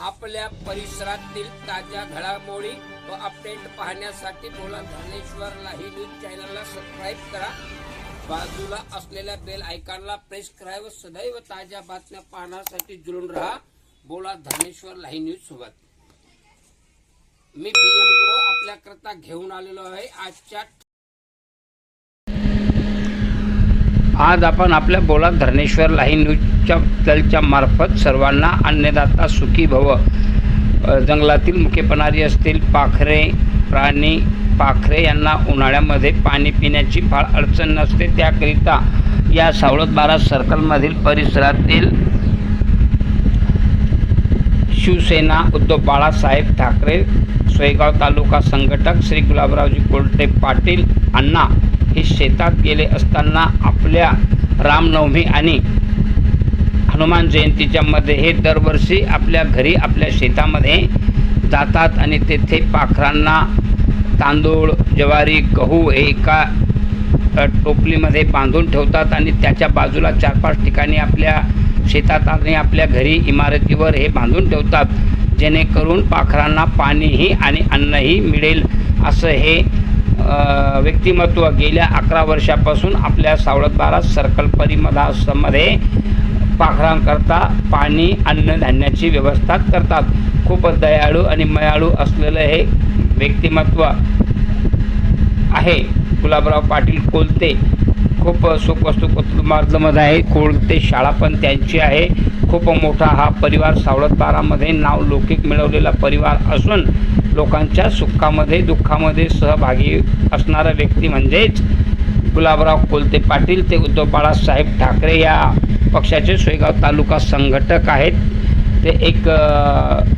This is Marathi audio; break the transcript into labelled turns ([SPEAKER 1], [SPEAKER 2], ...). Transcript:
[SPEAKER 1] आपल्या परिसरातील ताज्या घडामोडी व अपडेट पाहण्यासाठी बोला धनेश्वर लाही न्यूज चॅनलला सबस्क्राईब करा. बाजूला असलेल्या बेल आयकॉनला प्रेस करा व सदैव ताज्या बातम्या पाहण्यासाठी जुळून राहा. बोला धनेश्वर लाही न्यूज सोबत. मी बी एम गुरु आपल्याकरता घेऊन आलेलो आहे आजच्या आज आपण आपल्या बोला धरणेश्वर लाही न्यूजच्या दलच्या मार्फत सर्वांना अन्नदाता सुखी भव. जंगलातील मुके पणारी असतील पाखरे प्राणी पाखरे यांना उन्हाळ्यामध्ये पाणी पिण्याची फार अडचण नसते. त्याकरिता या सावळत बारा सर्कलमधील परिसरातील शिवसेना उद्धव बाळासाहेब ठाकरे सोयगाव तालुका संघटक श्री गुलाबरावजी कोलटे पाटील अण्णा हे शेतात गेले असताना आपल्या रामनवमी आणि हनुमान जयंतीच्या मध्ये हे दरवर्षी आपल्या घरी आपल्या शेतामध्ये जातात आणि तेथे पाखरांना तांदूळ ज्वारी गहू हे एका टोपलीमध्ये बांधून ठेवतात आणि त्याच्या बाजूला चार पाच ठिकाणी आपल्या शेतात आणि आपल्या घरी इमारतीवर हे बांधून ठेवतात. जेणेकरून पाखरांना पाणीही आणि अन्नही मिळेल. असं हे व्यक्तिमत्व गेल्या अकरा वर्षापासून आपल्या सावळतबारा सर्कल परिमदासमध्ये पाखरांकरता पाणी अन्नधान्याची व्यवस्था करतात. खूपच दयाळू आणि मयाळू असलेलं हे व्यक्तिमत्व आहे. गुलाबराव पाटील कोलते. खूप सुखवस्तू कुटुंबातमध्ये आहे. कोलते शाळा पण त्यांची आहे. खूप मोठा हा परिवार सावळत बारामध्ये नाव लौकिक मिळवलेला परिवार असून लोकांच्या सुखामध्ये दुःखामध्ये सहभागी असणारा व्यक्ती म्हणजेच गुलाबराव कोलते पाटील ते उद्धव बाळासाहेब ठाकरे या पक्षाचे सोयगाव तालुका संघटक आहेत. ते एक